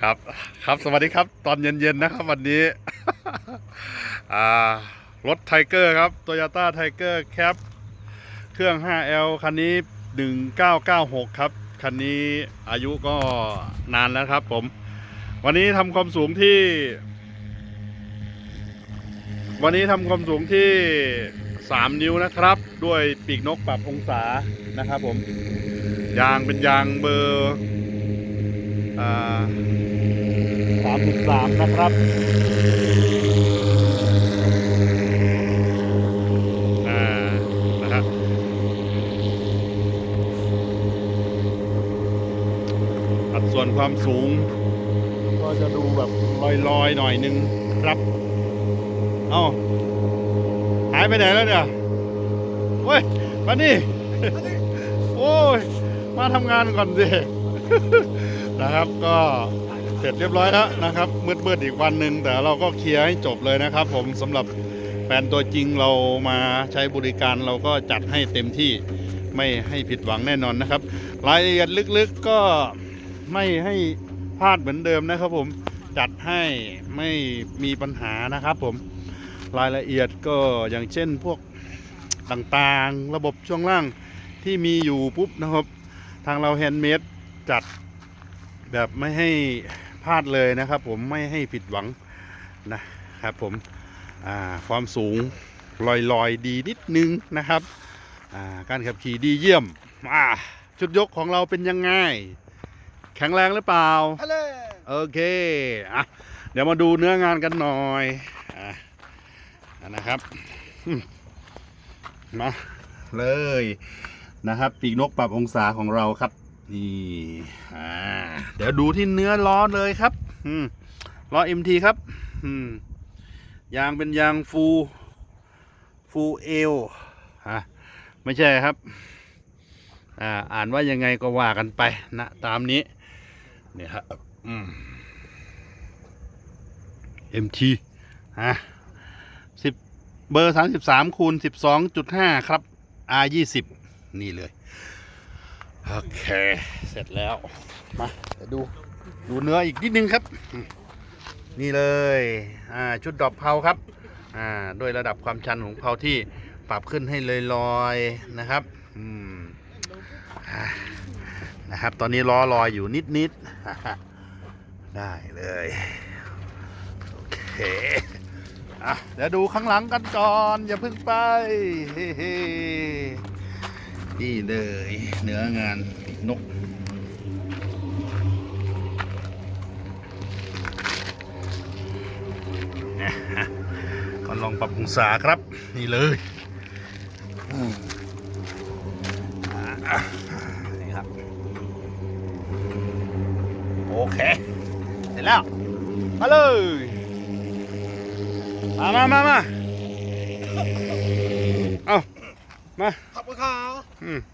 ครับ ครับสวัสดีครับ ตอนเย็นๆนะครับวันนี้รถไทเกอร์ครับ Toyota Tiger Cap เครื่อง 5L คันนี้ 1996 ครับ คันนี้อายุก็นานแล้วครับผม วันนี้ทำความสูงที่ วันนี้ทำความสูงที่ 3 นิ้วนะครับ ด้วยปีกนกปรับองศานะครับผม ยางเป็นยางเบอร์ อ่า33นะครับอ่านะครับอัดส่วนความสูง ก็จะดูแบบลอยๆหน่อยนึงครับ เอ้าหายไปไหนแล้วเนี่ยเว้ยมานี่โอ้ย มาทำงานก่อนสิ นะครับ ก็เสร็จเรียบร้อยแล้วนะครับมืดๆอีกวันหนึ่งแต่เราก็เคลียร์ให้จบเลยนะครับ ผมสำหรับแฟนตัวจริงเรามาใช้บริการเราก็จัดให้เต็มที่ไม่ให้ผิดหวังแน่นอนนะครับ รายละเอียดลึกๆก็ไม่ให้พลาดเหมือนเดิมนะครับ ผมจัดให้ไม่มีปัญหานะครับ ผมรายละเอียดก็อย่างเช่นพวกต่างๆ ระบบช่วงล่างที่มีอยู่ปุ๊บนะครับ ทางเราแฮนด์เมดจัด แบบไม่ให้พลาดเลยนะครับ ผมไม่ให้ผิดหวังนะครับผมอ่าความสูงลอยๆดีนิดนึงนะครับอ่าการขับขี่ดีเยี่ยมอ่าชุดยกของเราเป็นยังไง แข็งแรงหรือเปล่าฮัลโหลโอเคอะเดี๋ยวมาดูเนื้องานกันหน่อยอะนะครับอืมมาเลยนะครับ ปีกนกปรับองศาของเราครับ นี่อ่าเดี๋ยวดูที่เนื้อล้อเลยครับอืมล้อ MT ครับอืมยางเป็นยางฟูฟูเอลอะไม่ใช่ครับอ่าอ่านว่ายังไงก็ว่ากันไปนะตามนี้เนี่ยครับอืม MT ฮะสิบเบอร์สามสิบสามคูณสิบสองจุดห้าครับ R ยี่สิบนี่เลย โอเค เสร็จแล้ว มาเดี๋ยวดู ดูเนื้ออีกนิดนึงครับ นี่เลย อ่า ชุดดอกเพาครับ อ่า ด้วยระดับความชันของเพาที่ปรับขึ้นให้เลยลอยนะครับ อืมนะครับ ตอนนี้ล้อลอยอยู่นิดๆได้เลย โอเคอะเดี๋ยวดูข้างหลังกันก่อน อย่าเพิ่งไป เฮ้ นี่เลยเนื้องานปีกนกนะฮะก็ลองปรับองศาครับ นี่เลยนี่ครับ โอเค เสร็จแล้ว มาเลย มามามามาเอามา ขอบคุณค่ะอื ม